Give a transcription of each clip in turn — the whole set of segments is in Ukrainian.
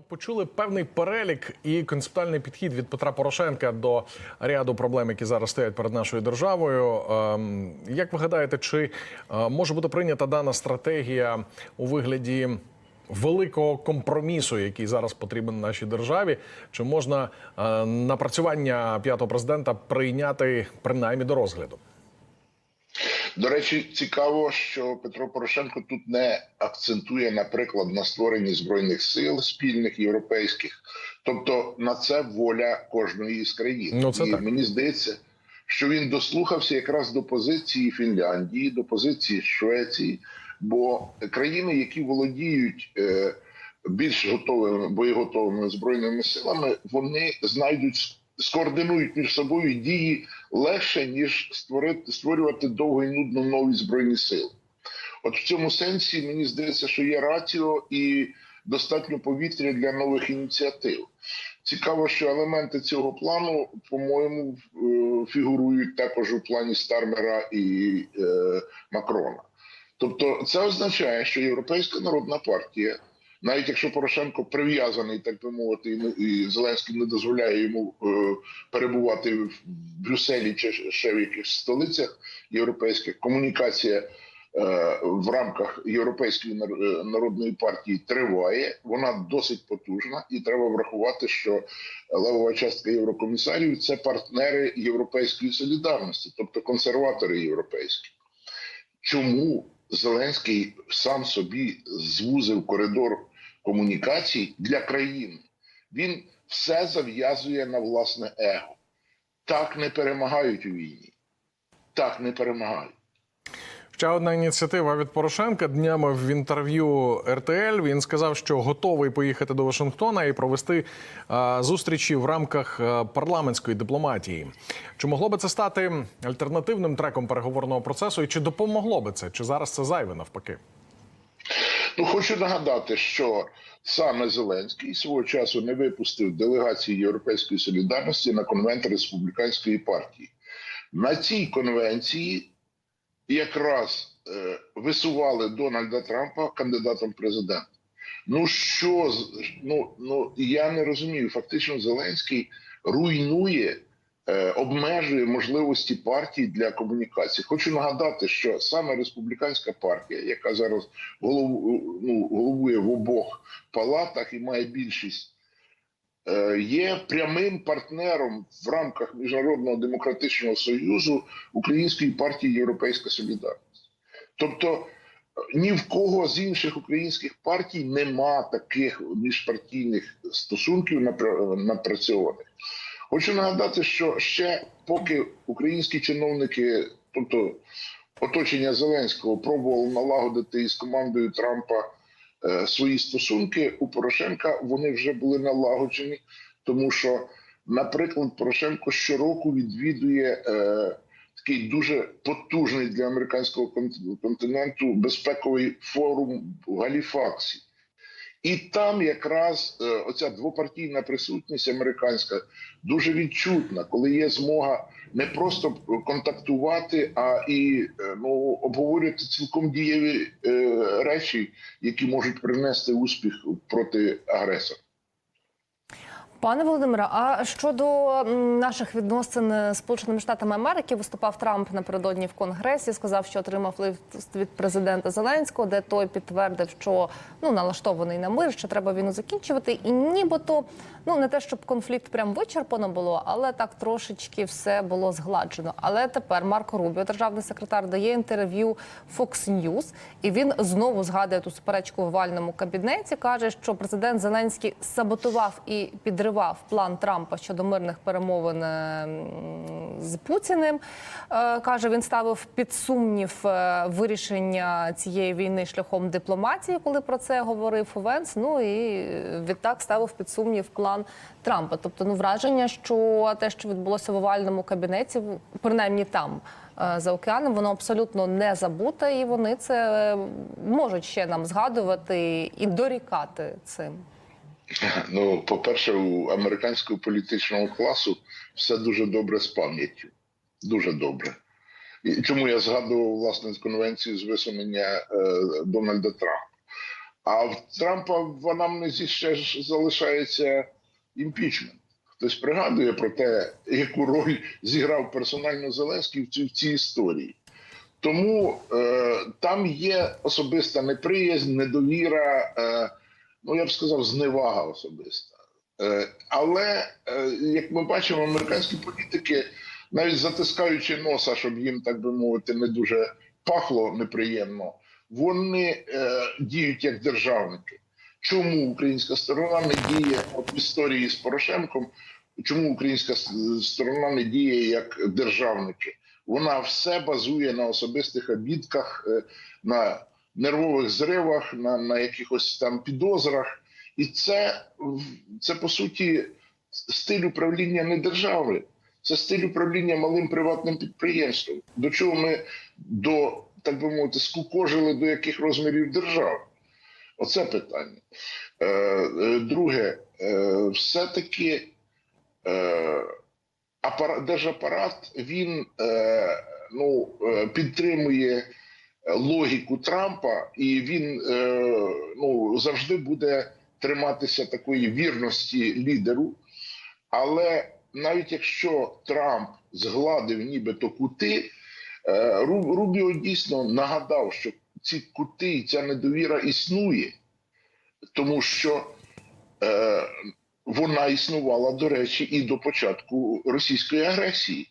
Почули певний перелік і концептуальний підхід від Петра Порошенка до ряду проблем, які зараз стоять перед нашою державою. Ем, Як ви гадаєте, чи е, може бути прийнята дана стратегія у вигляді великого компромісу, який зараз потрібен нашій державі? Чи можна е, напрацювання п'ятого президента прийняти принаймні до розгляду? До речі, цікаво, що Петро Порошенко тут не акцентує, наприклад, на створенні збройних сил спільних європейських, тобто на це воля кожної з країн. Ну, це І так. мені здається, що він дослухався якраз до позиції Фінляндії, до позиції Швеції, бо країни, які володіють е, більш готовими боєготовими збройними силами, вони знайдуть скоординують між собою дії легше ніж створити створювати довго і нудно нові збройні сили. От в цьому сенсі мені здається, що є раціо і достатньо повітря для нових ініціатив. Цікаво, що елементи цього плану, по-моєму, е, фігурують також у плані Стармера і е, Макрона. Тобто, це означає, що Європейська народна партія, навіть якщо Порошенко прив'язаний, так би мовити, і Зеленський не дозволяє йому е, перебувати в Брюсселі чи ще в якихось столицях європейських, комунікація е, в рамках Європейської е, народної партії триває. Вона досить потужна, і треба врахувати, що левова частка єврокомісарів це партнери європейської солідарності, тобто консерватори європейські. Чому Зеленський сам собі звузив коридор комунікацій для країни? Він все зав'язує на власне его. Так не перемагають у війні. Так не перемагають. Ще одна ініціатива від Порошенка днями в інтерв'ю РТЛ. Він сказав, що готовий поїхати до Вашингтона і провести е, зустрічі в рамках е, парламентської дипломатії. Чи могло би це стати альтернативним треком переговорного процесу? І чи допомогло би це? Чи зараз це зайве навпаки? Ну, хочу нагадати, що саме Зеленський свого часу не випустив делегації Європейської солідарності на конвент республіканської партії. На цій конвенції якраз е, висували Дональда Трампа кандидатом президента. Ну що ну, ну я не розумію. Фактично, Зеленський руйнує, е, обмежує можливості партії для комунікації. Хочу нагадати, що саме республіканська партія, яка зараз голову, ну, головує в обох палатах і має більшість. Е, Є прямим партнером в рамках міжнародного демократичного союзу Української партії Європейська Солідарність. Тобто е, ні в кого з інших українських партій нема таких міжпартійних стосунків напра- напрацьованих. Хочу нагадати, що ще поки українські чиновники, тобто оточення Зеленського, пробували налагодити із командою Трампа свої стосунки, у Порошенка вони вже були налагоджені, тому що, наприклад, Порошенко щороку відвідує. Е, Такий дуже потужний для американського кон- континенту безпековий форум в Галіфаксі. І там якраз е, оця двопартійна присутність американська дуже відчутна, коли є змога не просто контактувати, а і е, ну, обговорювати цілком дієві е, речі, які можуть принести успіх проти агресора. Пане Володимире, а щодо наших відносин з Сполученими Штатами Америки, виступав Трамп напередодні в Конгресі, сказав, що отримав лист від президента Зеленського, де той підтвердив, що ну налаштований на мир, що треба війну закінчувати, і нібито ну не те, щоб конфлікт прям вичерпано було, але так трошечки все було згладжено. Але тепер Марко Рубіо, державний секретар, дає інтерв'ю Fox News, і він знову згадує ту суперечку в овальному кабінеті. каже, що президент Зеленський саботував і підривав план Трампа щодо мирних перемовин е, з Путіним. Е, Каже, він ставив під сумнів е, вирішення цієї війни шляхом дипломатії, коли про це говорив Венс. Ну і відтак ставив під сумнів план Трампа. Тобто, ну враження, що те, що відбулося в овальному кабінеті, принаймні там. За океаном воно абсолютно не забуте, і вони це можуть ще нам згадувати і дорікати цим. Ну, по-перше, у американського політичного класу все дуже добре з пам'яттю. Дуже добре. І чому я згадував власне конвенцію з висунення е, Дональда Трампа? А в Трампа в анамнезі ще ж залишається імпічмент. Хтось пригадує про те, яку роль зіграв персонально Зеленський в цій, в цій історії. Тому е, там є особиста неприязнь, недовіра, е, ну я б сказав, зневага особиста. Е, але, е, як ми бачимо, американські політики, навіть затискаючи носа, щоб їм, так би мовити, не дуже пахло неприємно, вони е, діють як державники. Чому українська сторона не діє от в історії з Порошенком? Чому українська сторона не діє як державники? Вона все базує на особистих обідках, на нервових зривах, на, на якихось там підозрах. І це, це по суті стиль управління не держави, це стиль управління малим приватним підприємством. До чого ми до так би мовити скукожили до яких розмірів держави? Оце питання. Е, е, друге, е, все-таки апарат, держапарат він ну, підтримує логіку Трампа, і він е, ну, завжди буде триматися такої вірності лідеру. Але навіть якщо Трамп згладив нібито кути, е, Ру- Рубіо дійсно нагадав, що ці кути і ця недовіра існує, тому що е, вона існувала, до речі, і до початку російської агресії.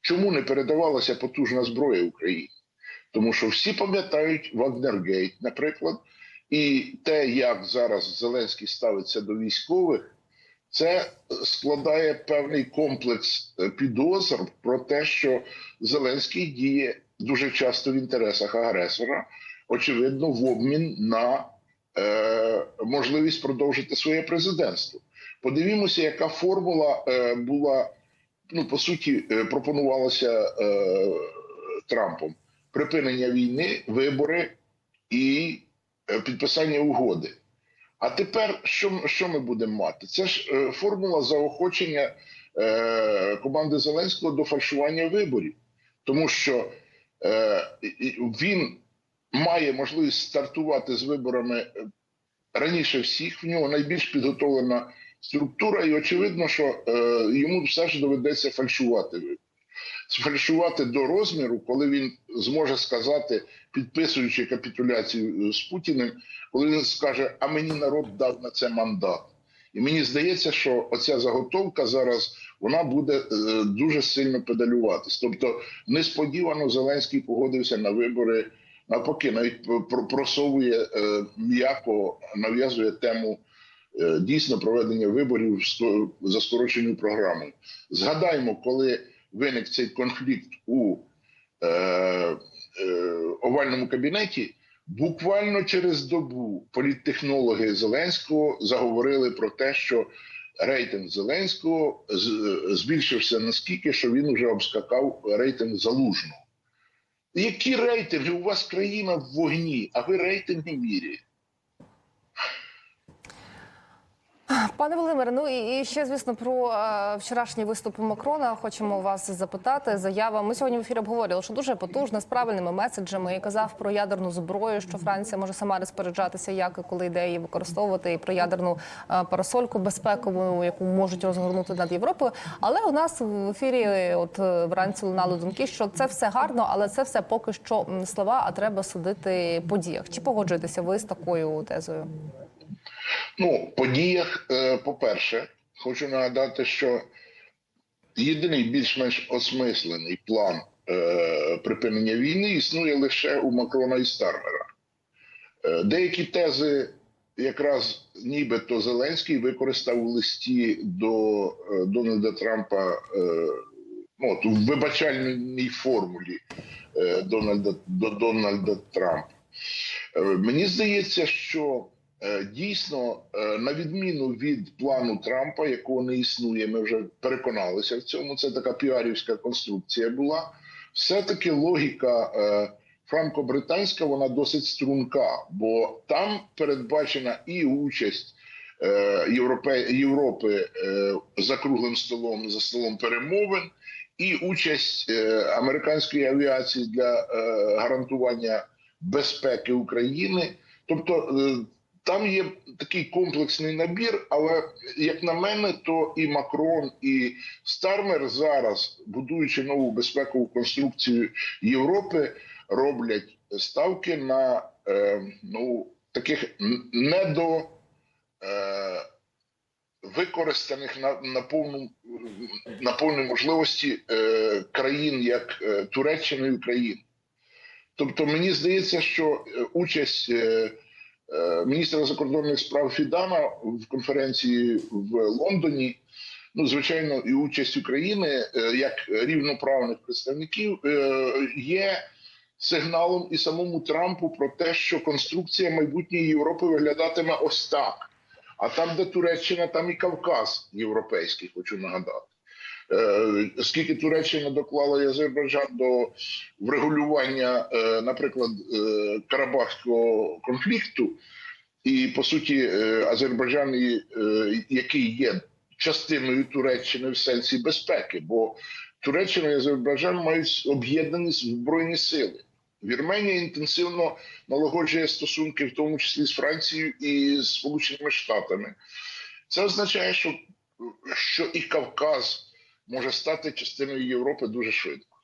Чому не передавалася потужна зброя Україні? Тому що всі пам'ятають Вагнергейт, наприклад, і те, як зараз Зеленський ставиться до військових, це складає певний комплекс е, підозр про те, що Зеленський діє дуже часто в інтересах агресора, очевидно, в обмін на е, можливість продовжити своє президентство. Подивімося, яка формула е, була, ну по суті, е, пропонувалася е, Трампом: припинення війни, вибори і е, підписання угоди. А тепер що, що ми будемо мати? Це ж е, формула заохочення е, команди Зеленського до фальшування виборів, тому що е, він має можливість стартувати з виборами е, раніше всіх. В нього найбільш підготовлена структура, і очевидно, що е, йому все ж доведеться фальшувати вибори. Сфальшувати до розміру, коли він зможе сказати, підписуючи капітуляцію е, з Путіним, коли він скаже, а мені народ дав на це мандат. І мені здається, що оця заготовка зараз вона буде е, дуже сильно педалюватись. Тобто, несподівано Зеленський погодився на вибори, навпаки, навіть про- просовує е, м'яко, нав'язує тему дійсно проведення виборів за скороченою програмою. Згадаймо, коли виник цей конфлікт у е, е, овальному кабінеті. Буквально через добу політтехнологи Зеленського заговорили про те, що рейтинг Зеленського збільшився наскільки, що він вже обскакав рейтинг залужного. Які рейтинги? У вас країна в вогні, а ви рейтинги міряєте. Пане Володимире, ну і, ще звісно про е, вчорашній виступ Макрона. Хочемо вас запитати. Заява. Ми сьогодні в ефірі обговорювали, що дуже потужна з правильними меседжами. І казав про ядерну зброю, що Франція може сама розпоряджатися, як і коли йде її використовувати, і про ядерну е, парасольку безпекову, яку можуть розгорнути над Європою. Але у нас в ефірі, от вранці лунали думки, що це все гарно, але це все поки що слова, а треба судити по діях. Чи погоджуєтеся ви з такою тезою? Ну, по діях, е, по-перше, хочу нагадати, що єдиний більш-менш осмислений план е, припинення війни існує лише у Макрона і Стармера. Е, деякі тези якраз нібито Зеленський використав у листі до Дональда Трампа ну, от, у вибачальній формулі Дональда, до Дональда Трампа. Мені здається, що дійсно, е, на відміну від плану Трампа, якого не існує, ми вже переконалися в цьому. Це така піарівська конструкція була. Все-таки логіка е, франко-британська вона досить струнка, бо там передбачена і участь е, Європи е, за круглим столом, за столом перемовин, і участь е, американської авіації для е, гарантування безпеки України. Тобто е, там є такий комплексний набір, але як на мене, то і Макрон, і Стармер зараз, будуючи нову безпекову конструкцію Європи, роблять ставки на е, ну, таких недо. Е, використаних на, на повну на повні можливості е, країн, як е, Туреччина і Україна. Тобто, мені здається, що е, участь е, міністра закордонних справ Фідана в конференції в Лондоні, ну звичайно, і участь України е, як рівноправних представників е, є сигналом і самому Трампу про те, що конструкція майбутньої Європи виглядатиме ось так. А там, де Туреччина, там і Кавказ європейський, хочу нагадати. Е, Оскільки Туреччина доклала Азербайджан до врегулювання, е, наприклад, е, Карабахського конфлікту, і по суті, Азербайджан, який є частиною Туреччини в сенсі безпеки, бо Туреччина і Азербайджан мають об'єднані збройні сили. Вірменія інтенсивно налагоджує стосунки, в тому числі з Францією і Сполученими Штатами. Це означає, що, що і Кавказ може стати частиною Європи дуже швидко.